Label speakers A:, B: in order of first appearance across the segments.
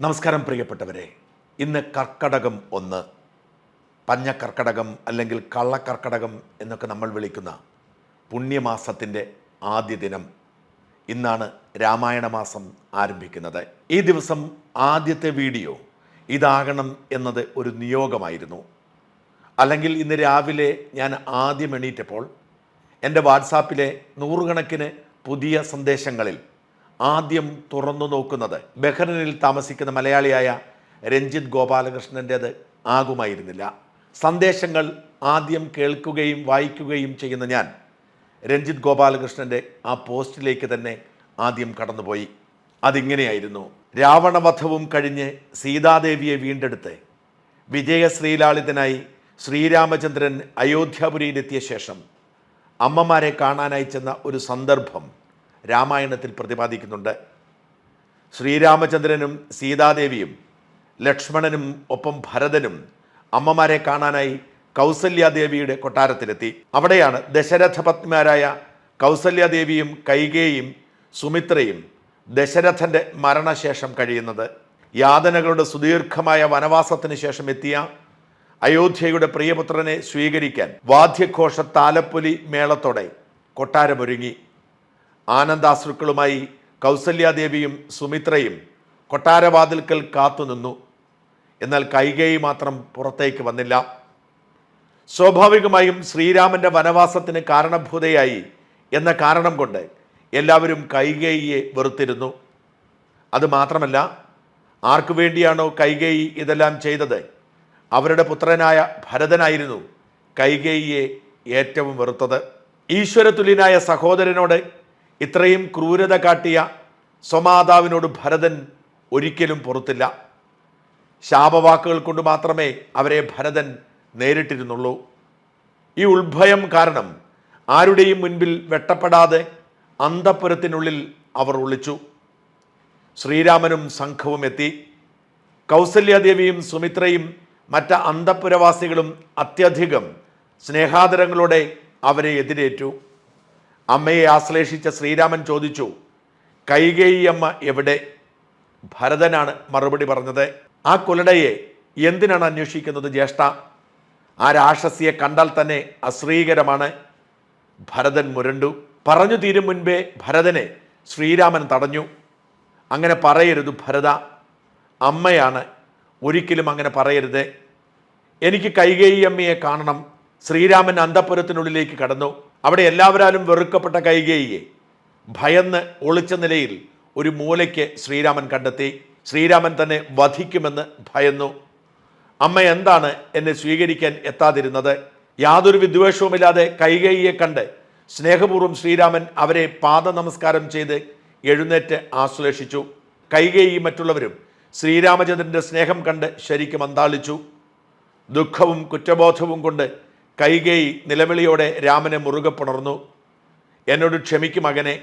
A: നമസ്കാരം പ്രിയപ്പെട്ടവരെ. ഇന്ന് കർക്കടകം ഒന്ന്. പഞ്ഞ കർക്കടകം അല്ലെങ്കിൽ കള്ളക്കർക്കടകം എന്നൊക്കെ നമ്മൾ വിളിക്കുന്ന പുണ്യമാസത്തിന്റെ ആദ്യ ദിനം. ഇന്നാണ് രാമായണ മാസം ആരംഭിക്കുന്നത്. ഈ ദിവസം ആദ്യത്തെ വീഡിയോ ഇതാകണം എന്നത് ഒരു നിയോഗമായിരുന്നു. അല്ലെങ്കിൽ ഇന്ന് രാവിലെ ഞാൻ ആദ്യം എണീറ്റപ്പോൾ എന്റെ വാട്സാപ്പിലെ നൂറുകണക്കിന് പുതിയ സന്ദേശങ്ങളിൽ ആദ്യം തുറന്നു നോക്കുന്നത് ബഹ്റിനിൽ താമസിക്കുന്ന മലയാളിയായ രഞ്ജിത് ഗോപാലകൃഷ്ണന്റേത് ആകുമായിരുന്നില്ല. സന്ദേശങ്ങൾ ആദ്യം കേൾക്കുകയും വായിക്കുകയും ചെയ്യുന്ന ഞാൻ രഞ്ജിത് ഗോപാലകൃഷ്ണന്റെ ആ പോസ്റ്റിലേക്ക് തന്നെ ആദ്യം കടന്നുപോയി. അതിങ്ങനെയായിരുന്നു. രാവണവധവും കഴിഞ്ഞ് സീതാദേവിയെ വീണ്ടെടുത്ത് വിജയശ്രീലാളിതനായി ശ്രീരാമചന്ദ്രൻ അയോധ്യാപുരിയിലെത്തിയ ശേഷം അമ്മമാരെ കാണാനായി ചെന്ന ഒരു സന്ദർഭം രാമായണത്തിൽ പ്രതിപാദിക്കുന്നുണ്ട്. ശ്രീരാമചന്ദ്രനും സീതാദേവിയും ലക്ഷ്മണനും ഒപ്പം ഭരതനും അമ്മമാരെ കാണാനായി കൗസല്യാദേവിയുടെ കൊട്ടാരത്തിലെത്തി. അവിടെയാണ് ദശരഥ പത്നിമാരായ കൗസല്യാദേവിയും കൈകേയും സുമിത്രയും ദശരഥന്റെ മരണശേഷം കഴിയുന്നത്. യാതനകളുടെ സുദീർഘമായ വനവാസത്തിന് ശേഷം എത്തിയ അയോധ്യയുടെ പ്രിയപുത്രനെ സ്വീകരിക്കാൻ വാദ്യഘോഷ താലപ്പൊലി മേളത്തോടെ കൊട്ടാരമൊരുങ്ങി. ആനന്ദാശ്രുക്കളുമായി കൗസല്യാദേവിയും സുമിത്രയും കൊട്ടാരവാതിൽക്കൽ കാത്തുനിന്നു. എന്നാൽ കൈകേയി മാത്രം പുറത്തേക്ക് വന്നില്ല. സ്വാഭാവികമായും ശ്രീരാമന്റെ വനവാസത്തിന് കാരണഭൂതയായി എന്ന കാരണം കൊണ്ട് എല്ലാവരും കൈകേയിയെ വെറുത്തിരുന്നു. അത് മാത്രമല്ല ആർക്കു വേണ്ടിയാണോ കൈകേയി ഇതെല്ലാം ചെയ്തത്? അവരുടെ പുത്രനായ ഭരതനായിരുന്നു കൈകേയിയെ ഏറ്റവും വെറുത്തത്. ഈശ്വരതുല്യനായ സഹോദരനോട് ഇത്രയും ക്രൂരത കാട്ടിയ സ്വമാതാവിനോട് ഭരതൻ ഒരിക്കലും പുറത്തില്ല. ശാപവാക്കുകൾ കൊണ്ട് മാത്രമേ അവരെ ഭരതൻ നേരിട്ടിരുന്നുള്ളൂ. ഈ ഉത്ഭയം കാരണം ആരുടെയും മുൻപിൽ വെട്ടപ്പെടാതെ അന്തപുരത്തിനുള്ളിൽ അവർ ഒളിച്ചു. ശ്രീരാമനും സംഘവും എത്തി. കൗസല്യാദേവിയും സുമിത്രയും മറ്റ് അന്തപുരവാസികളും അത്യധികം സ്നേഹാദരങ്ങളോടെ അവരെ എതിരേറ്റു. അമ്മയെ ആശ്ലേഷിച്ച ശ്രീരാമൻ ചോദിച്ചു കൈകേയി അമ്മ എവിടെ? ഭരതനാണ് മറുപടി പറഞ്ഞത്. ആ കുലടയെ എന്തിനാണ് അന്വേഷിക്കുന്നത് ജ്യേഷ്ഠ? ആ രാക്ഷസിയെ കണ്ടാൽ തന്നെ അശ്രീകരമാണ്. ഭരതൻ മുരണ്ടു. പറഞ്ഞു തീരും മുൻപേ ഭരതനെ ശ്രീരാമൻ തടഞ്ഞു. അങ്ങനെ പറയരുത് ഭരത. അമ്മയാണ് ഒരിക്കലും അങ്ങനെ പറയരുത്. എനിക്ക് കൈകേയി അമ്മയെ കാണണം. ശ്രീരാമൻ അന്തപുരത്തിനുള്ളിലേക്ക് കടന്നു. അവിടെ എല്ലാവരാലും വെറുക്കപ്പെട്ട കൈകേയിയെ ഭയന്ന് ഒളിച്ച നിലയിൽ ഒരു മൂലയ്ക്ക് ശ്രീരാമൻ കണ്ടെത്തി. ശ്രീരാമൻ തന്നെ വധിക്കുമെന്ന് ഭയന്നു. അമ്മ എന്താണ് എന്നെ സ്വീകരിക്കാൻ എത്താതിരുന്നത്? യാതൊരു വിദ്വേഷവുമില്ലാതെ കൈകേയിയെ കണ്ട് സ്നേഹപൂർവം ശ്രീരാമൻ അവരെ പാദ നമസ്കാരം ചെയ്ത് എഴുന്നേറ്റ് ആശ്ലേഷിച്ചു. കൈകേയി മറ്റുള്ളവരും ശ്രീരാമചന്ദ്രന്റെ സ്നേഹം കണ്ട് ശരിക്കും അന്താളിച്ചു. ദുഃഖവും കുറ്റബോധവും കൊണ്ട് കൈകേയി നിലവിളിയോടെ രാമനെ മുറുകെ പുണർന്നു. എന്നോട് ക്ഷമിക്കും മകനെ.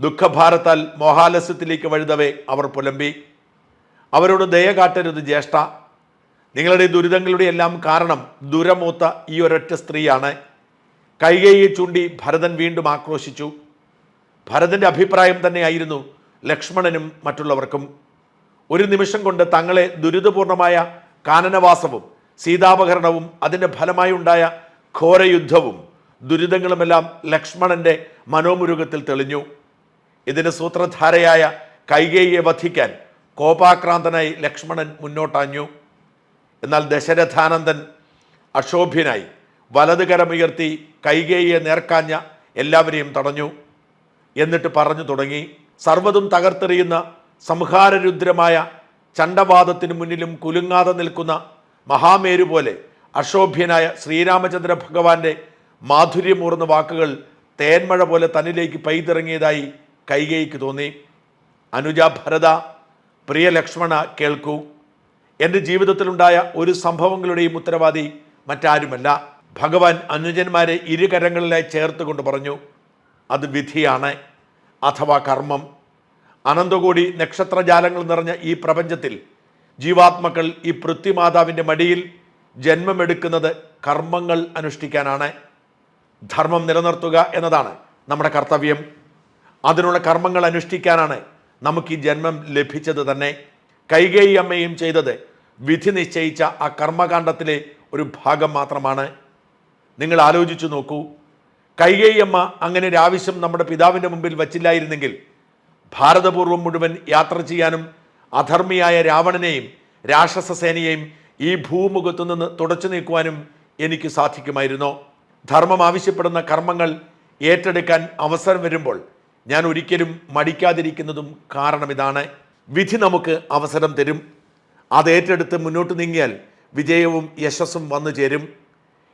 A: ദുഃഖഭാരത്താൽ മോഹാലസ്യത്തിലേക്ക് വഴുതവേ അവർ പുലമ്പി. അവരോട് ദയ കാട്ടരുത് ജ്യേഷ്ഠ. നിങ്ങളുടെ ദുരിതങ്ങളുടെ എല്ലാം കാരണം ദുരമൂത്ത ഈ ഒരൊറ്റ സ്ത്രീയാണ്. കൈകേയെ ചൂണ്ടി ഭരതൻ വീണ്ടും ആക്രോശിച്ചു. ഭരതന്റെ അഭിപ്രായം തന്നെയായിരുന്നു ലക്ഷ്മണനും മറ്റുള്ളവർക്കും. ഒരു നിമിഷം കൊണ്ട് തങ്ങളെ ദുരിതപൂർണമായ കാനനവാസവും സീതാപഹരണവും അതിന്റെ ഫലമായി ഉണ്ടായ ഘോരയുദ്ധവും ദുരിതങ്ങളുമെല്ലാം ലക്ഷ്മണന്റെ മനോമുരുകത്തിൽ തെളിഞ്ഞു. ഇതിന് സൂത്രധാരയായ കൈകേയിയെ വധിക്കാൻ കോപാക്രാന്തനായി ലക്ഷ്മണൻ മുന്നോട്ടാഞ്ഞു. എന്നാൽ ദശരഥാനന്ദൻ അക്ഷോഭ്യനായി വലതുകരമുയർത്തി കൈകേയിയെ നേർക്കാഞ്ഞ എല്ലാവരെയും തടഞ്ഞു. എന്നിട്ട് പറഞ്ഞു തുടങ്ങി സർവതും തകർത്തെറിയുന്ന സംഹാരരുദ്രമായ ചണ്ടവാദത്തിന് മുന്നിലും കുലുങ്ങാതെ നിൽക്കുന്ന മഹാമേരു പോലെ അശോഭ്യനായ ശ്രീരാമചന്ദ്ര ഭഗവാന്റെ മാധുര്യമൂർന്ന വാക്കുകൾ തേന്മഴ പോലെ തന്നിലേക്ക് പെയ്തിറങ്ങിയതായി കൈകൈക്ക് തോന്നി. അനുജ ഭരത പ്രിയ ലക്ഷ്മണ കേൾക്കൂ. എന്റെ ജീവിതത്തിലുണ്ടായ ഒരു സംഭവങ്ങളുടെയും ഉത്തരവാദി മറ്റാരുമല്ല. ഭഗവാൻ അനുജന്മാരെ ഇരുകരങ്ങളിലായി ചേർത്ത് കൊണ്ട് പറഞ്ഞു അത് വിധിയാണ് അഥവാ കർമ്മം. അനന്തകോടി നക്ഷത്രജാലങ്ങൾ നിറഞ്ഞ ഈ പ്രപഞ്ചത്തിൽ ജീവാത്മക്കൾ ഈ പൃഥ്വിമാതാവിന്റെ മടിയിൽ ജന്മമെടുക്കുന്നത് കർമ്മങ്ങൾ അനുഷ്ഠിക്കാനാണ്. ധർമ്മം നിലനിർത്തുക എന്നതാണ് നമ്മുടെ കർത്തവ്യം. അതിനുള്ള കർമ്മങ്ങൾ അനുഷ്ഠിക്കാനാണ് നമുക്ക് ഈ ജന്മം ലഭിച്ചത് തന്നെ. കൈകേയി അമ്മയും ചെയ്തത് വിധി നിശ്ചയിച്ച ആ കർമ്മകാന്ഡത്തിലെ ഒരു ഭാഗം മാത്രമാണ്. നിങ്ങൾ ആലോചിച്ചു നോക്കൂ. കൈകേയി അമ്മ അങ്ങനെ ഒരു ആവശ്യം നമ്മുടെ പിതാവിന്റെ മുമ്പിൽ വച്ചില്ലായിരുന്നെങ്കിൽ ഭാരതപൂർവം മുഴുവൻ യാത്ര ചെയ്യാനും അധർമ്മിയായ രാവണനെയും രാക്ഷസ സേനയെയും ഈ ഭൂമുഖത്തു നിന്ന് തുടച്ചു നീക്കുവാനും എനിക്ക് സാധിക്കുമായിരുന്നു. ധർമ്മം ആവശ്യപ്പെടുന്ന കർമ്മങ്ങൾ ഏറ്റെടുക്കാൻ അവസരം വരുമ്പോൾ ഞാൻ ഒരിക്കലും മടിക്കാതിരിക്കുന്നതും കാരണം ഇതാണ് വിധി നമുക്ക് അവസരം തരും. അത് ഏറ്റെടുത്ത് മുന്നോട്ട് നീങ്ങിയാൽ വിജയവും യശസ്സും വന്നു ചേരും.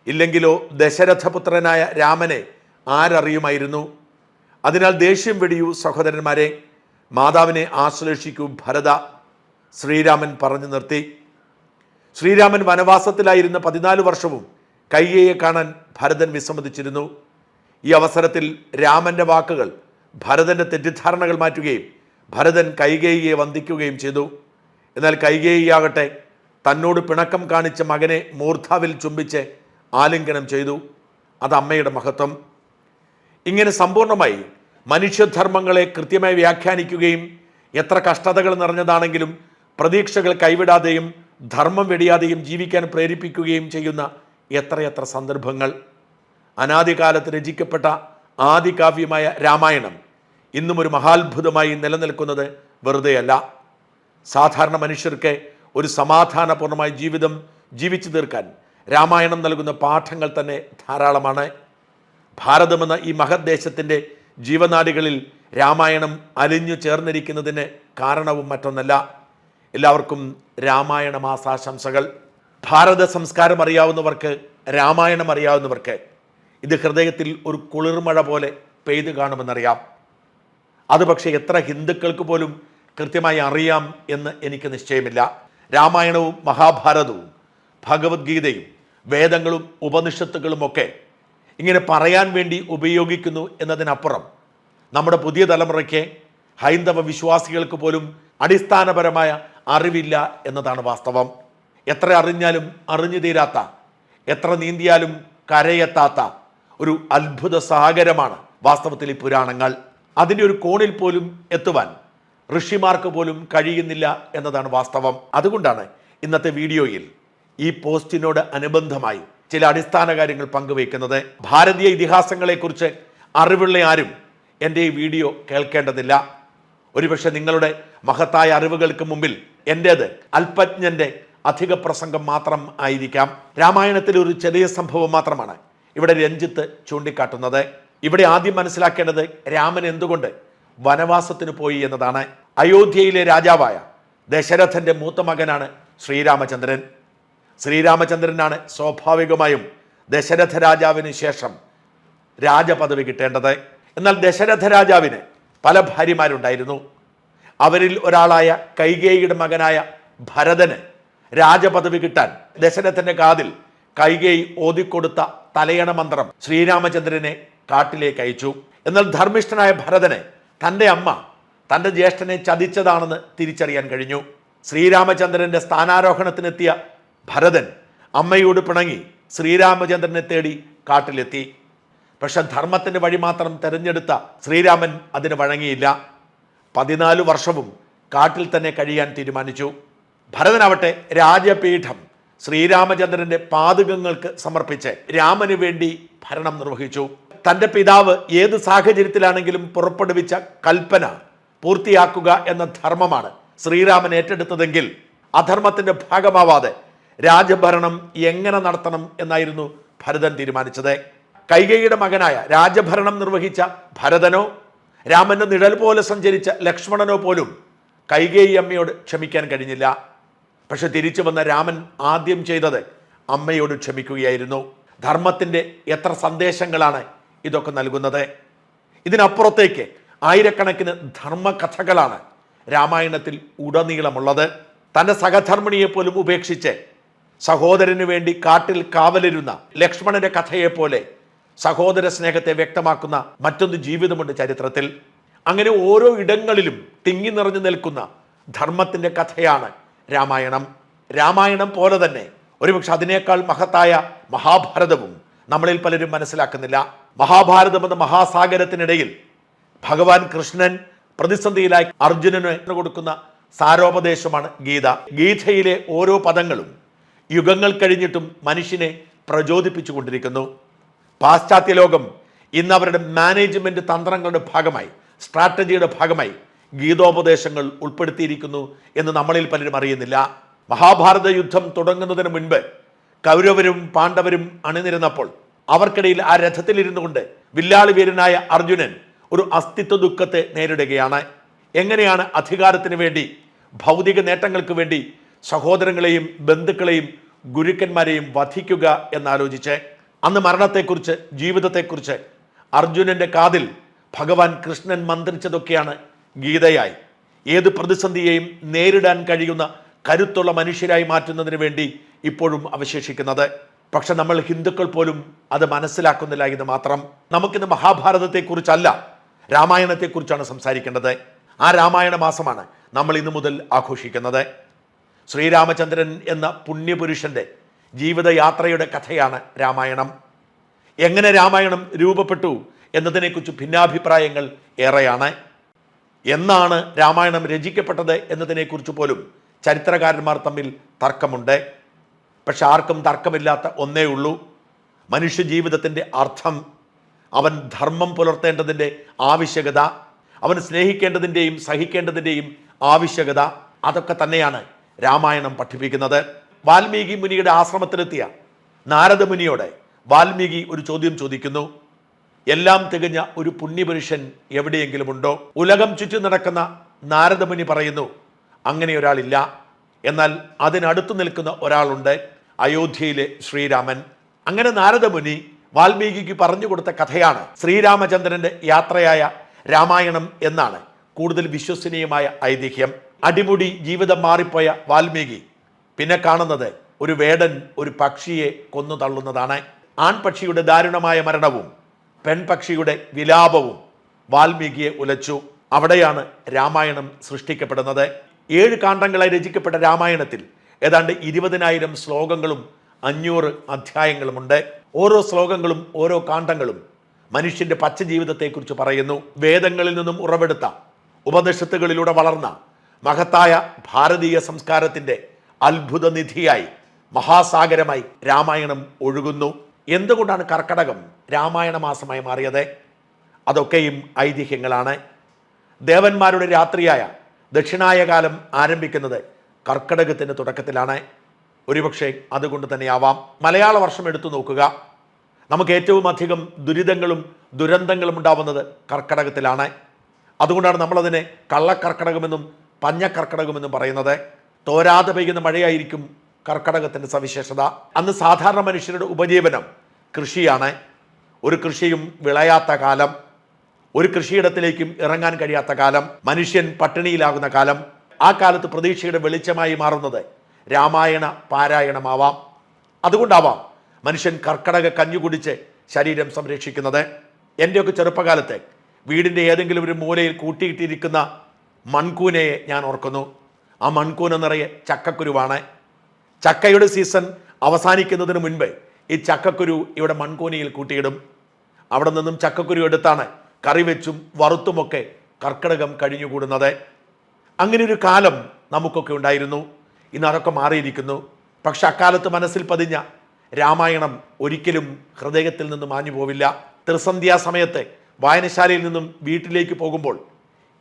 A: ഇല്ലെങ്കിലോ ദശരഥപുത്രനായ രാമനെ ആരറിയുമായിരുന്നു. അതിനാൽ ദേഷ്യം വെടിയൂ സഹോദരന്മാരെ. മാതാവിനെ ആശ്ലേഷിക്കൂ ഭരത ശ്രീരാമൻ പറഞ്ഞു നിർത്തി. ശ്രീരാമൻ വനവാസത്തിലായിരുന്ന പതിനാല് വർഷവും കയ്യയെ കാണാൻ ഭരതൻ വിസമ്മതിച്ചിരുന്നു. ഈ അവസരത്തിൽ രാമന്റെ വാക്കുകൾ ഭരതന്റെ തെറ്റിദ്ധാരണകൾ മാറ്റുകയും ഭരതൻ കൈകേയിയെ വന്ദിക്കുകയും ചെയ്തു. എന്നാൽ കൈകേയിയാകട്ടെ തന്നോട് പിണക്കം കാണിച്ച മകനെ മൂർധാവിൽ ചുംബിച്ച് ആലിംഗനം ചെയ്തു. അത് അമ്മയുടെ മഹത്വം. ഇങ്ങനെ സമ്പൂർണമായി മനുഷ്യധർമ്മങ്ങളെ കൃത്യമായി വ്യാഖ്യാനിക്കുകയും എത്ര കഷ്ടതകൾ നിറഞ്ഞതാണെങ്കിലും പ്രതീക്ഷകൾ കൈവിടാതെയും ധർമ്മം വെടിയാതെയും ജീവിക്കാൻ പ്രേരിപ്പിക്കുകയും ചെയ്യുന്ന എത്രയെത്ര സന്ദർഭങ്ങൾ. അനാദികാലത്ത് രചിക്കപ്പെട്ട ആദികാവ്യമായ രാമായണം ഇന്നും ഒരു മഹാത്ഭുതമായി നിലനിൽക്കുന്നത് വെറുതെയല്ല. സാധാരണ മനുഷ്യർക്ക് ഒരു സമാധാനപൂർണമായ ജീവിതം ജീവിച്ചു തീർക്കാൻ രാമായണം നൽകുന്ന പാഠങ്ങൾ തന്നെ ധാരാളമാണ്. ഭാരതമെന്ന ഈ മഹത് ദേശത്തിന്റെ ജീവനാടികളിൽ രാമായണം അലിഞ്ഞു ചേർന്നിരിക്കുന്നതിന് കാരണവും മറ്റൊന്നല്ല. എല്ലാവർക്കും രാമായണ മാസാശംസകൾ ഭാരത സംസ്കാരം അറിയാവുന്നവർക്ക് രാമായണം അറിയാവുന്നവർക്ക് ഇത് ഹൃദയത്തിൽ ഒരു കുളിർമഴ പോലെ പെയ്തു കാണുമെന്നറിയാം. അത് പക്ഷേ എത്ര ഹിന്ദുക്കൾക്ക് പോലും കൃത്യമായി അറിയാം എന്ന് എനിക്ക് നിശ്ചയമില്ല. രാമായണവും മഹാഭാരതവും ഭഗവത്ഗീതയും വേദങ്ങളും ഉപനിഷത്തുകളും ഒക്കെ ഇങ്ങനെ പറയാൻ വേണ്ടി ഉപയോഗിക്കുന്നു എന്നതിനപ്പുറം നമ്മുടെ പുതിയ തലമുറയ്ക്ക് ഹൈന്ദവ വിശ്വാസികൾക്ക് പോലും അടിസ്ഥാനപരമായ അറിവില്ല എന്നതാണ് വാസ്തവം. എത്ര അറിഞ്ഞാലും അറിഞ്ഞു തീരാത്ത എത്ര നീന്തിയാലും കരയെത്താത്ത ഒരു അത്ഭുത സാഗരമാണ് വാസ്തവത്തിൽ ഈ പുരാണങ്ങൾ. അതിന്റെ ഒരു കോണിൽ പോലും എത്തുവാൻ ഋഷിമാർക്ക് പോലും കഴിയുന്നില്ല എന്നതാണ് വാസ്തവം. അതുകൊണ്ടാണ് ഇന്നത്തെ വീഡിയോയിൽ ഈ പോസ്റ്റിനോട് അനുബന്ധമായി ചില അടിസ്ഥാന കാര്യങ്ങൾ പങ്കുവയ്ക്കുന്നത്. ഭാരതീയ ഇതിഹാസങ്ങളെക്കുറിച്ച് അറിവുള്ള ആരും എന്റെ ഈ വീഡിയോ കേൾക്കേണ്ടതില്ല. ഒരുപക്ഷെ നിങ്ങളുടെ മഹത്തായ അറിവുകൾക്ക് മുമ്പിൽ എന്റേത് അല്പജ്ഞന്റെ അധിക പ്രസംഗം മാത്രം ആയിരിക്കാം. രാമായണത്തിലെ ഒരു ചെറിയ സംഭവം മാത്രമാണ് ഇവിടെ രഞ്ജിത്ത് ചൂണ്ടിക്കാട്ടുന്നത്. ഇവിടെ ആദ്യം മനസ്സിലാക്കേണ്ടത് രാമൻ എന്തുകൊണ്ട് വനവാസത്തിന് പോയി എന്നതാണ്. അയോധ്യയിലെ രാജാവായ ദശരഥന്റെ മൂത്ത മകനാണ് ശ്രീരാമചന്ദ്രൻ. ശ്രീരാമചന്ദ്രനാണ് സ്വാഭാവികമായും ദശരഥ രാജാവിന് ശേഷം രാജപദവി കിട്ടേണ്ടത്. എന്നാൽ ദശരഥ രാജാവിന് പല ഭാര്യമാരുണ്ടായിരുന്നു. അവരിൽ ഒരാളായ കൈകേയിയുടെ മകനായ ഭരതന് രാജപദവി കിട്ടാൻ ദശരഥന്റെ കാതിൽ കൈകേയി ഓതിക്കൊടുത്ത തലയണ മന്ത്രം ശ്രീരാമചന്ദ്രനെ കാട്ടിലേക്ക് അയച്ചു. എന്നാൽ ധർമ്മിഷ്ഠനായ ഭരതനെ തന്റെ അമ്മ തന്റെ ജ്യേഷ്ഠനെ ചതിച്ചതാണെന്ന് തിരിച്ചറിയാൻ കഴിഞ്ഞു. ശ്രീരാമചന്ദ്രന്റെ സ്ഥാനാരോഹണത്തിനെത്തിയ ഭരതൻ അമ്മയോട് പിണങ്ങി ശ്രീരാമചന്ദ്രനെ തേടി കാട്ടിലെത്തി. പക്ഷെ ധർമ്മത്തിന്റെ വഴി മാത്രം തിരഞ്ഞെടുത്ത ശ്രീരാമൻ അതിന് വഴങ്ങിയില്ല. പതിനാല് വർഷവും കാട്ടിൽ തന്നെ കഴിയാൻ തീരുമാനിച്ചു. ഭരതനാവട്ടെ രാജപീഠം ശ്രീരാമചന്ദ്രന്റെ പാതകങ്ങൾക്ക് സമർപ്പിച്ച് രാമന് വേണ്ടി ഭരണം നിർവഹിച്ചു. തന്റെ പിതാവ് ഏത് സാഹചര്യത്തിലാണെങ്കിലും പുറപ്പെടുവിച്ച കൽപ്പന പൂർത്തിയാക്കുക എന്ന ധർമ്മമാണ് ശ്രീരാമൻ ഏറ്റെടുത്തതെങ്കിൽ അധർമ്മത്തിന്റെ ഭാഗമാവാതെ രാജഭരണം എങ്ങനെ നടത്തണം എന്നായിരുന്നു ഭരതൻ തീരുമാനിച്ചത്. കൈകയുടെ മകനായ രാജഭരണം നിർവഹിച്ച ഭരതനോ രാമന്റെ നിഴൽ പോലെ സഞ്ചരിച്ച ലക്ഷ്മണനോ പോലും കൈകേയി അമ്മയോട് ക്ഷമിക്കാൻ കഴിഞ്ഞില്ല. പക്ഷെ തിരിച്ചു വന്ന രാമൻ ആദ്യം ചെയ്തത് അമ്മയോട് ക്ഷമിക്കുകയായിരുന്നു. ധർമ്മത്തിന്റെ എത്ര സന്ദേശങ്ങളാണ് ഇതൊക്കെ നൽകുന്നത്. ഇതിനപ്പുറത്തേക്ക് ആയിരക്കണക്കിന് ധർമ്മകഥകളാണ് രാമായണത്തിൽ ഉടനീളമുള്ളത്. തന്റെ സഹധർമ്മിണിയെ പോലും ഉപേക്ഷിച്ച് സഹോദരന് വേണ്ടി കാട്ടിൽ കാവലിരുന്ന ലക്ഷ്മണന്റെ കഥയെപ്പോലെ സഹോദര സ്നേഹത്തെ വ്യക്തമാക്കുന്ന മറ്റൊന്ന് ജീവിതമുണ്ട് ചരിത്രത്തിൽ. അങ്ങനെ ഓരോ ഇടങ്ങളിലും തിങ്ങി നിറഞ്ഞു നിൽക്കുന്ന ധർമ്മത്തിന്റെ കഥയാണ് രാമായണം. രാമായണം പോലെ തന്നെ ഒരുപക്ഷെ അതിനേക്കാൾ മഹത്തായ മഹാഭാരതവും നമ്മളിൽ പലരും മനസ്സിലാക്കുന്നില്ല. മഹാഭാരതം എന്ന മഹാസാഗരത്തിനിടയിൽ ഭഗവാൻ കൃഷ്ണൻ പ്രതിസന്ധിയിലായി അർജുനന് കൊടുക്കുന്ന സാരോപദേശമാണ് ഗീത. ഗീതയിലെ ഓരോ പദങ്ങളും യുഗങ്ങൾ കഴിഞ്ഞിട്ടും മനുഷ്യനെ പ്രചോദിപ്പിച്ചു കൊണ്ടിരിക്കുന്നു. പാശ്ചാത്യ ലോകം ഇന്ന് അവരുടെ മാനേജ്മെന്റ് തന്ത്രങ്ങളുടെ ഭാഗമായി സ്ട്രാറ്റജിയുടെ ഭാഗമായി ഗീതോപദേശങ്ങൾ ഉൾപ്പെടുത്തിയിരിക്കുന്നു എന്ന് നമ്മളിൽ പലരും അറിയുന്നില്ല. മഹാഭാരത യുദ്ധം തുടങ്ങുന്നതിന് മുൻപ് കൗരവരും പാണ്ഡവരും അണിനിരുന്നപ്പോൾ അവർക്കിടയിൽ ആ രഥത്തിലിരുന്നു കൊണ്ട് വില്ലാളി വീരനായ അർജുനൻ ഒരു അസ്തിത്വ ദുഃഖത്തെ നേരിടുകയാണ്. എങ്ങനെയാണ് അധികാരത്തിന് വേണ്ടി ഭൗതിക നേട്ടങ്ങൾക്ക് വേണ്ടി സഹോദരങ്ങളെയും ബന്ധുക്കളെയും ഗുരുക്കന്മാരെയും വധിക്കുക എന്നാലോചിച്ച് അന്ന് മരണത്തെക്കുറിച്ച് ജീവിതത്തെക്കുറിച്ച് അർജുനന്റെ കാതിൽ ഭഗവാൻ കൃഷ്ണൻ മന്ത്രിച്ചതൊക്കെയാണ് ഗീതയായി. ഏത് പ്രതിസന്ധിയെയും നേരിടാൻ കഴിയുന്ന കരുത്തുള്ള മനുഷ്യരായി മാറ്റുന്നതിന് വേണ്ടി ഇപ്പോഴും അവശേഷിക്കുന്നത്. പക്ഷെ നമ്മൾ ഹിന്ദുക്കൾ പോലും അത് മനസ്സിലാക്കുന്നില്ല എന്ന് മാത്രം. നമുക്കിന്ന് മഹാഭാരതത്തെക്കുറിച്ചല്ല രാമായണത്തെക്കുറിച്ചാണ് സംസാരിക്കേണ്ടത്. ആ രാമായണ മാസമാണ് നമ്മൾ ഇന്നു മുതൽ ആഘോഷിക്കുന്നത്. ശ്രീരാമചന്ദ്രൻ എന്ന പുണ്യപുരുഷന്റെ ജീവിതയാത്രയുടെ കഥയാണ് രാമായണം. എങ്ങനെ രാമായണം രൂപപ്പെട്ടു എന്നതിനെക്കുറിച്ച് ഭിന്നാഭിപ്രായങ്ങൾ ഏറെയാണ്. എന്നാണ് രാമായണം രചിക്കപ്പെട്ടത് എന്നതിനെക്കുറിച്ച് പോലും ചരിത്രകാരന്മാർ തമ്മിൽ തർക്കമുണ്ട്. പക്ഷെ ആർക്കും തർക്കമില്ലാത്ത ഒന്നേ ഉള്ളൂ. മനുഷ്യ ജീവിതത്തിന്റെ അർത്ഥം അവൻ ധർമ്മം പുലർത്തേണ്ടതിന്റെ ആവശ്യകത അവൻ സ്നേഹിക്കേണ്ടതിന്റെയും സഹിക്കേണ്ടതിന്റെയും ആവശ്യകത അതൊക്കെ തന്നെയാണ്. രാമായണം പഠിപ്പിക്കുന്നത്. വാൽമീകി മുനിയുടെ ആശ്രമത്തിലെത്തിയ നാരദ മുനിയോടെ വാൽമീകി ഒരു ചോദ്യം ചോദിക്കുന്നു. എല്ലാം തികഞ്ഞ ഒരു പുണ്യപുരുഷൻ എവിടെയെങ്കിലും ഉണ്ടോ? ഉലകം ചുറ്റി നടക്കുന്ന നാരദമുനി പറയുന്നു അങ്ങനെ ഒരാളില്ല. എന്നാൽ അതിനടുത്തു നിൽക്കുന്ന ഒരാളുണ്ട് അയോധ്യയിലെ ശ്രീരാമൻ. അങ്ങനെ നാരദമുനി വാൽമീകിക്ക് പറഞ്ഞു കൊടുത്ത കഥയാണ് ശ്രീരാമചന്ദ്രന്റെ യാത്രയായ രാമായണം എന്നാണ് കൂടുതൽ വിശ്വസനീയമായ ഐതിഹ്യം. അടിമുടി ജീവിതം മാറിപ്പോയ വാൽമീകി പിന്നെ കാണുന്നത് ഒരു വേടൻ ഒരു പക്ഷിയെ കൊന്നു തള്ളുന്നതാണ്. ആൺപക്ഷിയുടെ ദാരുണമായ മരണവും പെൺപക്ഷിയുടെ വിലാപവും വാൽമീകിയെ ഉലച്ചു. അവിടെയാണ് രാമായണം സൃഷ്ടിക്കപ്പെടുന്നത്. ഏഴ് കാണ്ഡങ്ങളായി രചിക്കപ്പെട്ട രാമായണത്തിൽ ഏതാണ്ട് ഇരുപതിനായിരം ശ്ലോകങ്ങളും അഞ്ഞൂറ് അധ്യായങ്ങളുമുണ്ട്. ഓരോ ശ്ലോകങ്ങളും ഓരോ കാണ്ഡങ്ങളും മനുഷ്യന്റെ പച്ച ജീവിതത്തെക്കുറിച്ച് പറയുന്നു. വേദങ്ങളിൽ നിന്നും ഉറവെടുത്ത ഉപനിഷത്തുകളിലൂടെ വളർന്ന മഹത്തായ ഭാരതീയ സംസ്കാരത്തിന്റെ അത്ഭുത നിധിയായി മഹാസാഗരമായി രാമായണം ഒഴുകുന്നു. എന്തുകൊണ്ടാണ് കർക്കടകം രാമായണ മാസമായി മാറിയത്? അതൊക്കെയും ഐതിഹ്യങ്ങളാണ്. ദേവന്മാരുടെ രാത്രിയായ ദക്ഷിണായ കാലം ആരംഭിക്കുന്നത് കർക്കടകത്തിന്റെ തുടക്കത്തിലാണ്. ഒരുപക്ഷെ അതുകൊണ്ട് തന്നെയാവാം. മലയാള വർഷം എടുത്തു നോക്കുക. നമുക്ക് ഏറ്റവും അധികം ദുരിതങ്ങളും ദുരന്തങ്ങളും ഉണ്ടാവുന്നത് കർക്കടകത്തിലാണ്. അതുകൊണ്ടാണ് നമ്മളതിനെ കള്ളക്കർക്കടകമെന്നും പഞ്ഞക്കർക്കടകമെന്നും പറയുന്നത് തോരാതെ പെയ്യുന്ന മഴയായിരിക്കും കർക്കടകത്തിന്റെ സവിശേഷത. അന്ന് സാധാരണ മനുഷ്യരുടെ ഉപജീവനം കൃഷിയാണ്. ഒരു കൃഷിയും വിളയാത്ത കാലം ഒരു കൃഷിയിടത്തിലേക്കും ഇറങ്ങാൻ കഴിയാത്ത കാലം മനുഷ്യൻ പട്ടിണിയിലാകുന്ന കാലം ആ കാലത്ത് പ്രതീക്ഷയുടെ വെളിച്ചമായി മാറുന്നത് രാമായണ പാരായണമാവാം. അതുകൊണ്ടാവാം മനുഷ്യൻ കർക്കടക കഞ്ഞു കുടിച്ച് ശരീരം സംരക്ഷിക്കുന്നത്. എന്റെയൊക്കെ ചെറുപ്പകാലത്ത് വീടിന്റെ ഏതെങ്കിലും ഒരു മൂലയിൽ കൂട്ടിയിട്ടിരിക്കുന്ന മൺകൂനയെ ഞാൻ ഓർക്കുന്നു. ആ മൺകൂന നിറയെ ചക്കക്കുരുവാണ്. ചക്കയുടെ സീസൺ അവസാനിക്കുന്നതിന് മുൻപ് ഈ ചക്കക്കുരു ഇവിടെ മൺകൂനയിൽ കൂട്ടിയിടും. അവിടെ നിന്നും ചക്കക്കുരു എടുത്താണ് കറി വെച്ചും വറുത്തുമൊക്കെ കർക്കിടകം കഴിഞ്ഞുകൂടുന്നത്. അങ്ങനെ ഒരു കാലം നമുക്കൊക്കെ ഉണ്ടായിരുന്നു. ഇന്ന് അതൊക്കെ മാറിയിരിക്കുന്നു. പക്ഷെ അക്കാലത്ത് മനസ്സിൽ പതിഞ്ഞ രാമായണം ഒരിക്കലും ഹൃദയത്തിൽ നിന്ന് മാഞ്ഞു പോവില്ല സമയത്ത് വായനശാലയിൽ നിന്നും വീട്ടിലേക്ക് പോകുമ്പോൾ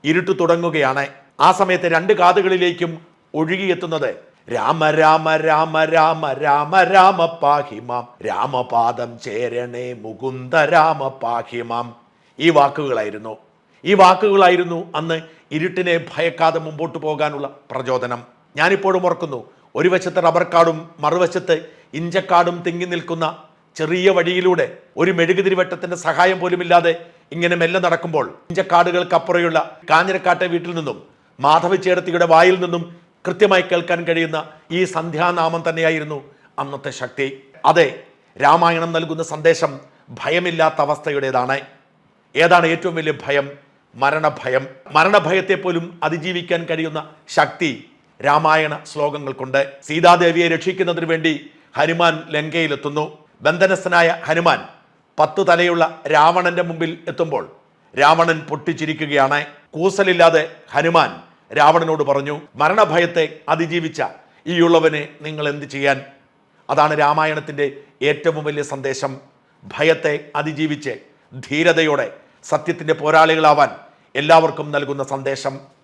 A: ഇരുട്ട് തുടങ്ങുകയാണ്. ആ സമയത്ത് രണ്ട് കാതുകളിലേക്കും ഒഴുകിയെത്തുന്നത് രാമ രാമ രാമ രാമ രാമ രാമ പാഹിമാം. രാമപാദം ചേരണേ മുകുന്ദ രാമ പാഹിമാം. ഈ വാക്കുകളായിരുന്നു. ഈ വാക്കുകളായിരുന്നു അന്ന് ഇരുട്ടിനെ ഭയക്കാതെ മുമ്പോട്ട് പോകാനുള്ള പ്രചോദനം. ഞാനിപ്പോഴും ഓർക്കുന്നു ഒരു വശത്ത് റബ്ബർ കാടും മറുവശത്ത് ഇഞ്ചക്കാടും തിങ്ങി നിൽക്കുന്ന ചെറിയ വഴിയിലൂടെ ഒരു മെഴുകുതിരി വെട്ടത്തിന്റെ സഹായം പോലുമില്ലാതെ ഇങ്ങനെ മെല്ലെ നടക്കുമ്പോൾ ഇഞ്ചക്കാടുകൾക്കപ്പുറയുള്ള കാഞ്ഞിരക്കാട്ടെ വീട്ടിൽ നിന്നും മാധവ ചേർത്തിയുടെ വായിൽ നിന്നും കൃത്യമായി കേൾക്കാൻ കഴിയുന്ന ഈ സന്ധ്യാനാമം തന്നെയായിരുന്നു അന്നത്തെ ശക്തി. അതെ രാമായണം നൽകുന്ന സന്ദേശം ഭയമില്ലാത്ത അവസ്ഥയുടേതാണ്. ഏതാണ് ഏറ്റവും വലിയ ഭയം? മരണഭയം. മരണഭയത്തെ പോലും അതിജീവിക്കാൻ കഴിയുന്ന ശക്തി രാമായണ ശ്ലോകങ്ങൾക്കുണ്ട്. സീതാദേവിയെ രക്ഷിക്കുന്നതിന് വേണ്ടി ഹനുമാൻ ലങ്കയിലെത്തുന്നു. ബന്ധനസ്ഥനായ ഹനുമാൻ പത്തു തലയുള്ള രാവണന്റെ മുമ്പിൽ എത്തുമ്പോൾ രാവണൻ പൊട്ടിച്ചിരിക്കുകയാണ്. കൂസലില്ലാതെ ഹനുമാൻ രാവണനോട് പറഞ്ഞു മരണഭയത്തെ അതിജീവിച്ച ഈ ഉള്ളവനെ നിങ്ങൾ എന്ത് ചെയ്യാൻ? അതാണ് രാമായണത്തിന്റെ ഏറ്റവും വലിയ സന്ദേശം. ഭയത്തെ അതിജീവിച്ച് ധീരതയോടെ സത്യത്തിന്റെ പോരാളികളാവാൻ എല്ലാവർക്കും നൽകുന്ന സന്ദേശം.